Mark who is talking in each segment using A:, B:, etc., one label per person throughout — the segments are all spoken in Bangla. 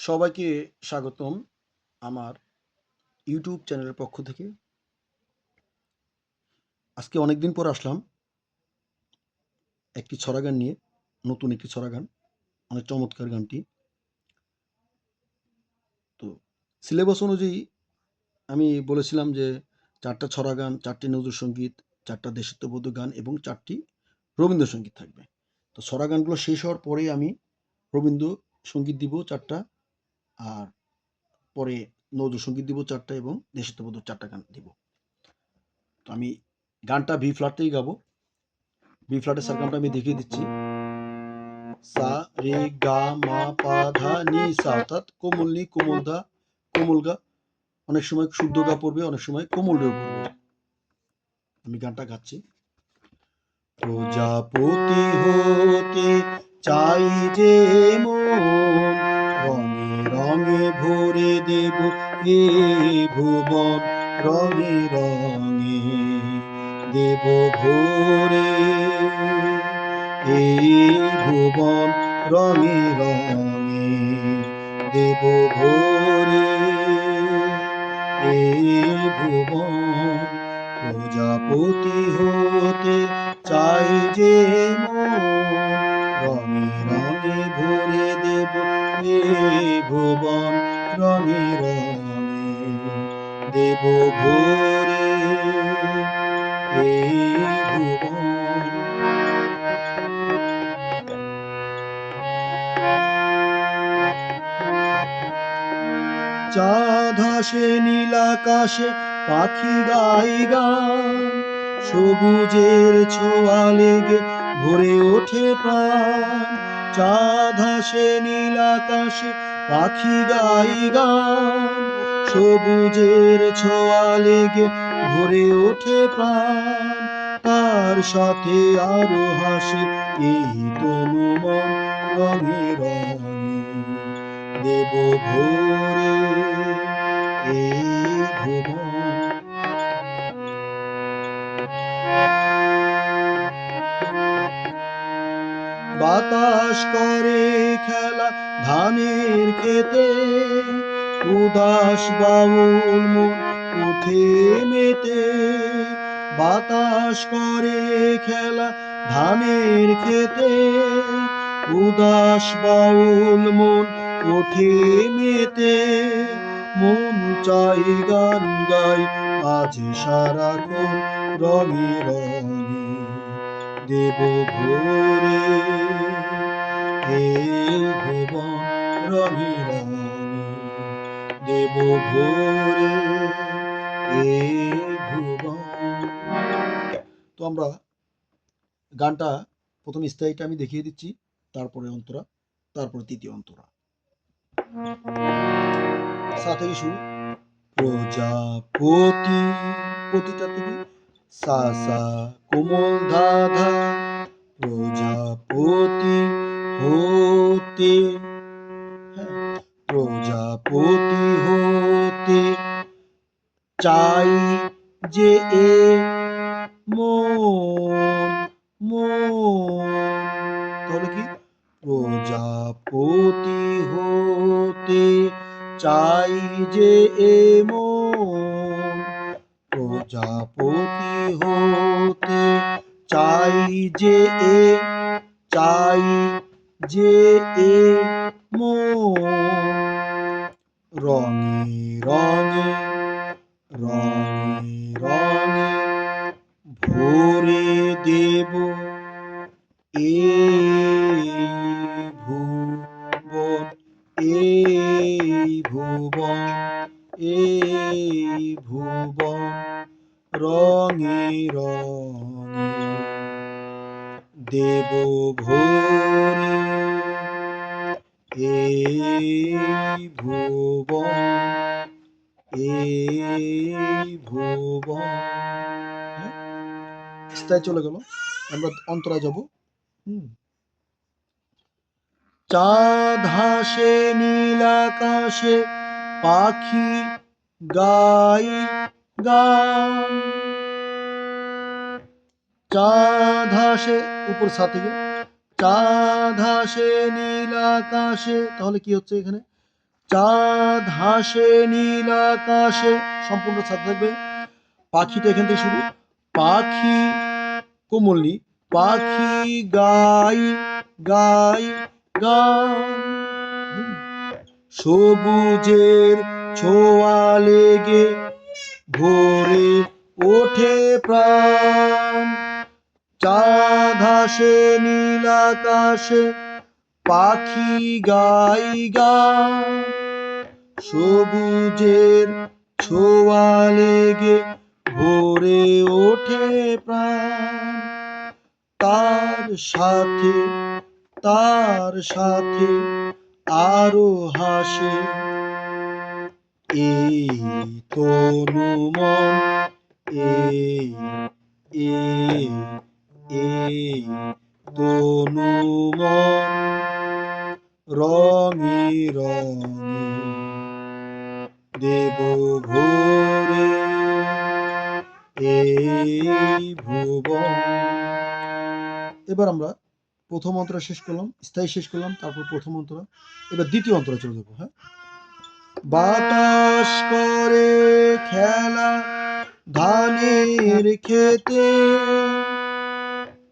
A: সবাইকে স্বাগতম আমার ইউটিউব চ্যানেলের পক্ষ থেকে। আজকে অনেকদিন পর আসলাম একটি ছড়া গান নিয়ে, নতুন একটি ছড়া গান অনেক চমৎকার গানটি। তো সিলেবাস অনুযায়ী আমি বলেছিলাম যে চারটা ছড়া গান চারটি নজরুল সংগীত, চারটা দেশাত্মবোধ গান এবং চারটি রবীন্দ্রসঙ্গীত থাকবে। তো ছড়া গানগুলো শেষ হওয়ার পরেই আমি রবীন্দ্র সংগীত দিব চারটা আর পরে নজরুল সংগীত দিব চারটা এবং দেশাত্মবোধ চারটা গান দিব। তো আমি গানটা ভি ফ্ল্যাটেই গাবো। ভি ফ্ল্যাটের সারকামটা আমি দেখিয়ে দিচ্ছি। সা, রে, গা, মা, পা, ধা, নি, সা অর্থাৎ কোমল, নি, কোমল দা কোমল গা। অনেক সময় শুদ্ধ গা পড়বে, অনেক সময় কোমল রেও পড়বে। আমি গানটা গাচ্ছি। প্রজাপতি হতে চাই যে মন রঙে ভরে দেব এ ভুবন, রঙে রঙে দেব ভরে। এই ভুবন, রঙে রঙে দেব ভরে। এই ভুবন, প্রজাপতি হতে চাই যে মন ভুবন রঙে রঙে দেব ভরে এই ভুবন চাঁদ হাসে নীল পাখি গাই গান। সবুজের ছোঁয়া লেগে ভরে ওঠে প্রাণ। চাঁদ হাসে নীল আকাশে পাখি গাই গান, সবুজের ছোঁয়া লেগে ভরে ওঠে প্রাণ। তার সাথে আরও হাসে এই তনু রঙে রঙে। দেব ভোরে এই ভুবন বাতাস করে খেলা ধানের খেতে উদাস বাউল মন উঠে মেতে। বাতাস করে খেলা ধানের খেতে উদাস বাউল মন ওঠে মেতে। মন চাই গান গাই আজ সারাক্ষণ রঙে রঙে। দেব ভোরে ভুবন রঙে রঙে দেব ভোরে এই ভুবন। তো আমরা গানটা প্রথম স্থায়ীটা আমি দেখিয়ে দিচ্ছি, তারপরে অন্তরা, তারপরে তৃতীয় অন্তরা। সা থেকে শুরু প্রজাপতি পতিটা থেকে সা সা কোমল ধা ধা প্রজাপতি হতে, প্রজাপতি হতে চাই যে এ তাহলে কি? প্রজাপতি হতে চাই যে এ মন, প্রজাপতি হতে চাই যে এ, চাই যে এ মো রঙে রঙে রঙে রঙে ভোরে দেব এ ভুবন এই ভুবন এই ভুবন রঙে রঙে দেব ভোরে এই ভুবন এই ভুবন। হ্যাঁ? স্থায় চলে গেল। আমরা অন্তরায় যাব। চাঁদ হাসে নীল আকাশে পাখি গাই গান। চাঁদ হাসে উপর সা থেকে। চাঁদ হাসে নীল আকাশে, তাহলে কি হচ্ছে এখানে? চাঁদ হাসে নীল আকাশে, সম্পূর্ণ ছাদ থাকবে। পাখিটা এখান থেকে শুরু। পাখি কোমলনি পাখি, গাই গাই, গান। সবুজের ছোঁয়া লেগে ভোরে ওঠে প্রাণ। চাঁদ হাসে নীল আকাশে পাখি গাই গান সবুজের ছোঁয়া লেগে ভোরে ওঠে প্রাণ। তার সাথে তার সাথে আরও হাসে। এই তনু মন এই এই এই তনু রঙে রঙে দেব ভোরে এবার আমরা প্রথম অন্তরা শেষ করলাম, স্থায়ী শেষ করলাম, তারপর প্রথম অন্তরা। এবার দ্বিতীয় অন্তরা চলে যাব হ্যাঁ? বাতাস করে খেলা, ধানের খেতে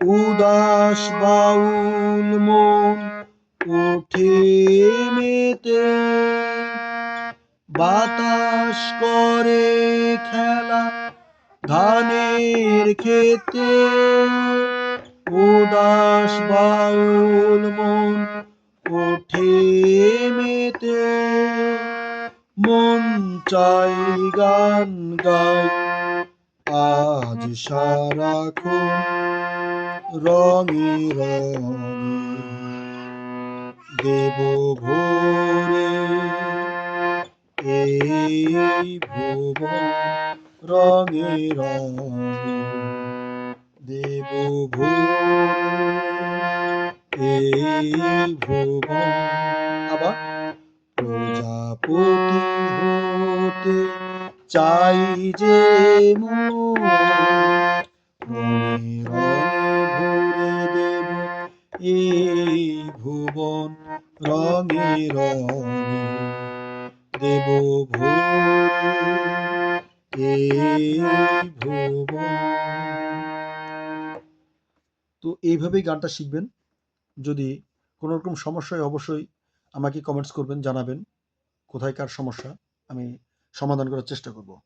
A: উদাস বাউল মন ওঠে মেতে। বাতাস করে খেলা ধানের খেতে উদাস বাউল মন ওঠে মেতে। মন চাই গান গাই আজ সারাক্ষণ রঙে দেব ভোরে। এই ভুবন রঙে রঙে দেব ভোরে। এই ভুবন আবার প্রজাপতি হতে চাই যে মন। এই ভুবন রঙে রঙে দেব এই ভুবন। তো এইভাবেই গানটা শিখবেন। যদি কোনো রকম সমস্যা হয়, অবশ্যই আমাকে কমেন্টস করবেন, জানাবেন। কোথায় কার সমস্যা, আমি সমাধান করার চেষ্টা করব।